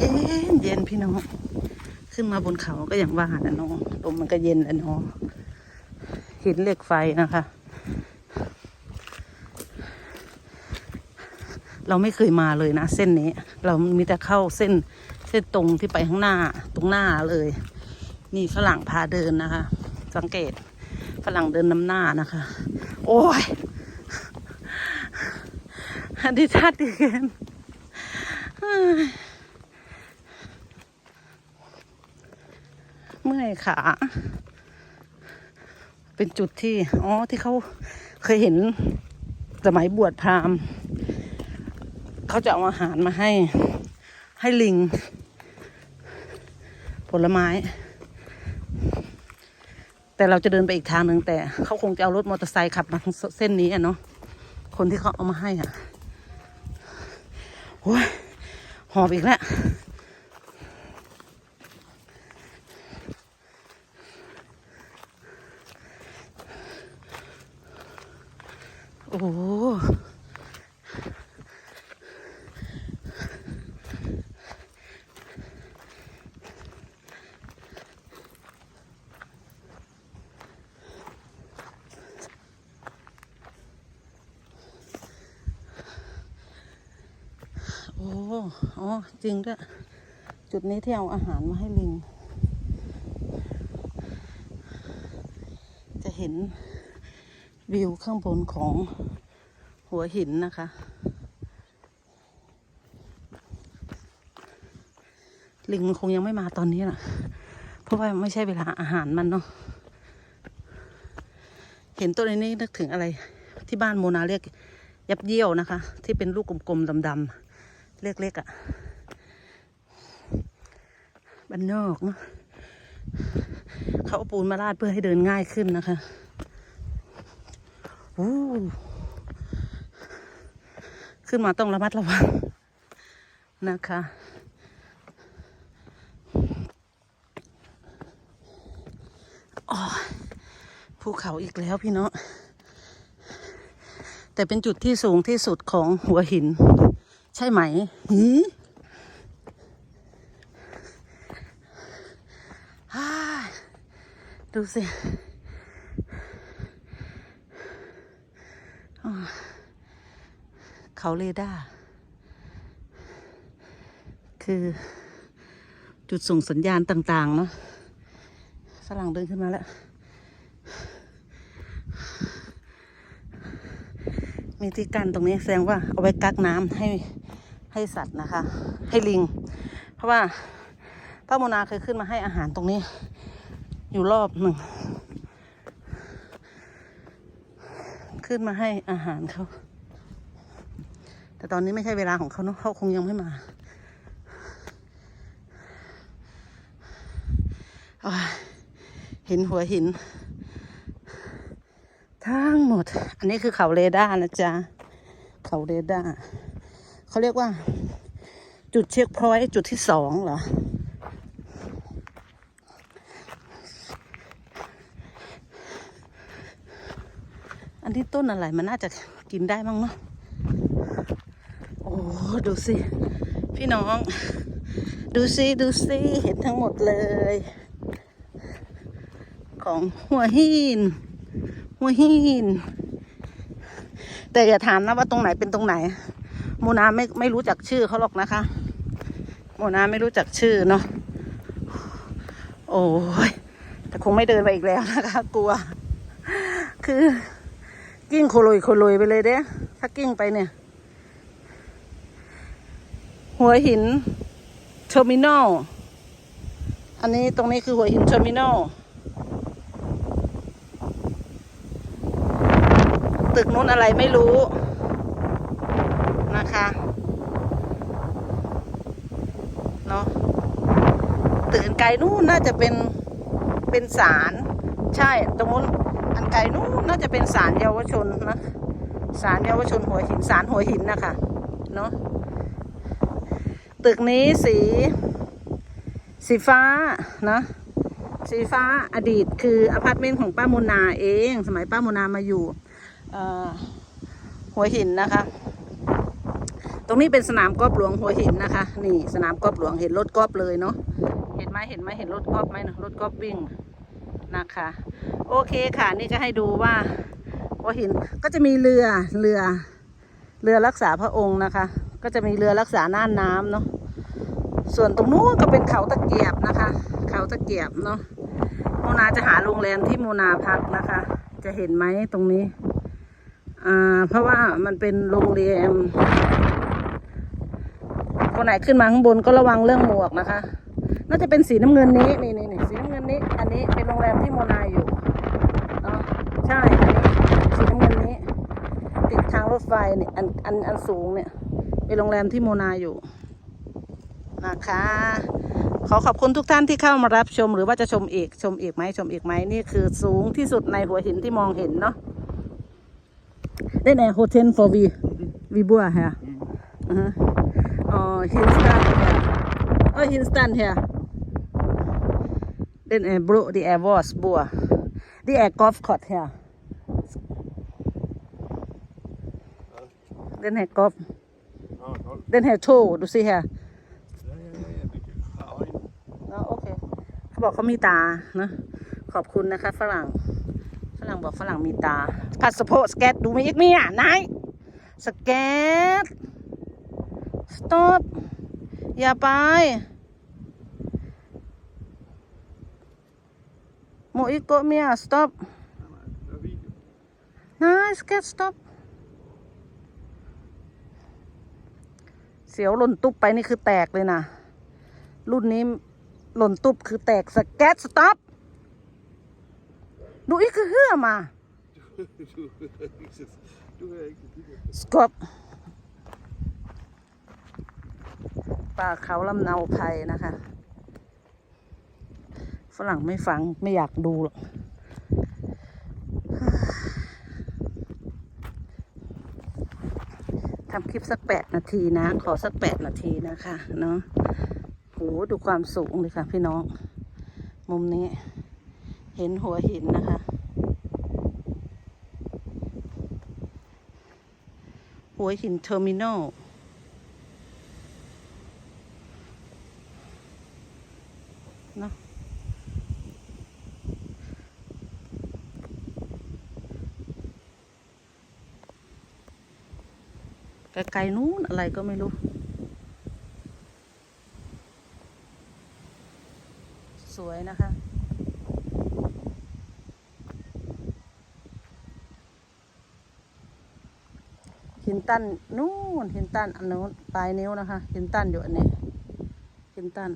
เย็นเย็นพี่น้อง ขึ้นมาบนเขาก็อย่างว่านะน้องลมมันก็เย็นแล้วเนาะหินเหล็กไฟนะคะ เราไม่เคยมาเลยนะ เส้นนี้ เรามีแต่เข้าเส้นเส้นตรงที่ไปข้างหน้าตรงหน้าเลย นี่ฝรั่งพาเดินนะคะ สังเกตฝรั่งเดินนำหน้านะคะ โอ้ยอันที่ชัดเกิน เมื่อยขาเป็นจุดที่อ๋อที่เขาเคยเห็นสมัยบวชพราหมณ์เขาจะเอาอาหารมาให้ให้ลิง ผลไม้ แต่เราจะเดินไปอีกทางหนึ่งแต่เขาคงจะเอารถมอเตอร์ไซค์ขับมาทางเส้นนี้อะเนาะคนที่เขาเอามาให้อะโอ้ยหอบอีกแล้ว โอ้ โอ้ อ๋อ จริงด้วย จุดนี้ที่เอาอาหารมาให้ลิง จะเห็น วิวข้างบนของหัวหินนะคะ ลิงคงยังไม่มาตอนนี้หรอกเพราะว่าไม่ใช่เวลาอาหารมันเนาะเห็นตัวนี้นึกถึงอะไร ที่บ้านโมนาเรียกยับเยี่ยวนะคะ ที่เป็นลูกกลมๆดำๆเล็กๆอะ่ะบ้านนอกเนาะเขาเอาปูนมาราดเพื่อให้เดินง่ายขึ้นนะคะ ขึ้นมาต้องระมัดระวังนะคะอ๋อภูเขาอีกแล้วพี่เนาะแต่เป็นจุดที่สูงที่สุดของหัวหิน ใช่ไหมหือฮ่าดูสิอ่า เขาเรดาร์คือจุดส่งสัญญาณต่าง ๆ เนาะฝรั่งเดินขึ้นมาแล้ว มีที่กั้นตรงนี้แสดงว่าเอาไว้กักน้ำให้ให้สัตว์นะคะ ให้ลิง เพราะว่าป้าโมนาเคยขึ้นมาให้อาหารตรงนี้ อยู่รอบหนึ่ง ขึ้นมาให้อาหารเขา แต่ตอนนี้ไม่ใช่เวลาของเขาเนอะเขาคงยังไม่มาเห็นหัวหิน ทั้งหมด อันนี้คือเขาเรดาร์นะจ๊ะ เขาเรดาร์เขาเรียกว่า จุดเช็คพอยต์จุดที่สองเหรอ อันนี้ต้นอะไรมันน่าจะกินได้มั้งเนาะ ดูสิ พี่น้อง ดูสิ ดูสิ เห็นทั้งหมดเลย ของหัวหิน หัวหิน แต่อย่าถามนะว่าตรงไหนเป็นตรงไหน โมนาไม่ไม่รู้จักชื่อเขาหรอกนะคะ โมนาไม่รู้จักชื่อเนาะ โอ้ย แต่คงไม่เดินไปอีกแล้วนะคะ กลัว คือ กิ้งโคลยโคลยไปเลยเด้ถ้ากิ้งไปเนี่ย หัวหินเทอร์มินอล อันนี้ตรงนี้คือหัวหินเทอร์มินอล ตึกนู้นอะไรไม่รู้นะคะเนาะตึกอันไกลนู้นน่าจะเป็นเป็นศาลใช่ตรงนู้นอันไกลนู้นน่าจะเป็นศาลเยาวชนนะศาลเยาวชนหัวหินศาลหัวหินนะคะเนาะ ตึกนี้สี สีฟ้านะสีฟ้าอดีตคืออพาร์ตเมนต์ของป้าโมนาเอง สมัยป้าโมนามาอยู่หัวหินนะคะ ตรงนี้เป็นสนามกอล์ฟหลวงหัวหินนะคะ นี่สนามกอล์ฟหลวงเห็นรถกอล์ฟเลยเนาะเห็นไหมเห็นไหมเห็นรถกอล์ฟไหมนะรถกอล์ฟวิ่งนะคะ โอเคค่ะ นี่ก็ให้ดูว่าหัวหินก็จะมีเรือเรือเรือรักษาพระองค์นะคะ ก็จะมีเรือรักษาน่านน้ำเนาะส่วนตรงนู้นก็เป็นเขาตะเกียบนะคะ เขาตะเกียบเนาะโมนาจะหาโรงแรมที่โมนาพักนะคะ จะเห็นไหมตรงนี้อ่าเพราะว่ามันเป็นโรงแรมคนไหนขึ้นมาข้างบนก็ระวังเรื่องหมวกนะคะ น่าจะเป็นสีน้ำเงินนี้นี่นี่นี่สีน้ำเงินนี้ อันนี้เป็นโรงแรมที่โมนาอยู่เนาะใช่อันนี้สีน้ำเงินนี้ ติดทางรถไฟเนี่ยอันอันอันสูงเนี่ย เป็นโรงแรมที่โมนาอยู่นะคะ ขอขอบคุณทุกท่านที่เข้ามารับชมหรือว่าจะชมอีกชมอีกไหมชมอีกไหมนี่คือสูงที่สุดในหัวหินที่มองเห็นเนาะได้ในโฮเทล for we we บัวฮะอือฮะอ๋อฮินสตันเฮียเออฮินสตันเฮียเดนแอร์บรูดีแอร์วอสบัวดีแอร์กอล์ฟคอร์ดเฮียเดนแอร์กอล์ฟ Ja, toll. เดนแฮโชดูสิฮะ Ja, ja, ja, ja, mycket. Ja, เนาะโอเค เขาบอกเขามีตานะ ขอบคุณนะคะ ฝรั่ง ฝรั่งบอกฝรั่งมีตาพาสปอร์ตสแกตดูไหมอีกเนี่ยนายสแกตสต็อปอย่าไปโมอิโกะเมียสต็อป ja, video. นายสแกตสต็อป เสียวหล่นตุ๊บไปนี่คือแตกเลยนะรุ่นนี้หล่นตุ๊บคือแตกสแกตสต็อปดูอีกคือเฮือมาสกบป่าเขาลำเนาไพรนะคะ ฝรั่งไม่ฟังไม่อยากดูหรอก ทำ คลิปสักแปดนาทีนะ ขอสักแปดนาทีนะคะเนาะโหดูความสูงเลยค่ะ พี่น้อง มุมนี้ เห็นหัวหินนะคะ หัวหินเทอร์มินอลเนาะ ไกลๆนู้นอะไรก็ไม่รู้ สวยนะคะ หินตันนู่นหินตันอันนู้นปลายนิ้วนะคะ หินตันอยู่อันนี้ หินตัน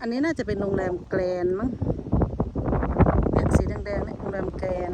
อันนี้น่าจะเป็นโรงแรมแกรนมั้งเนี่ยสีแดงๆเนี่ยโรงแรมแกรน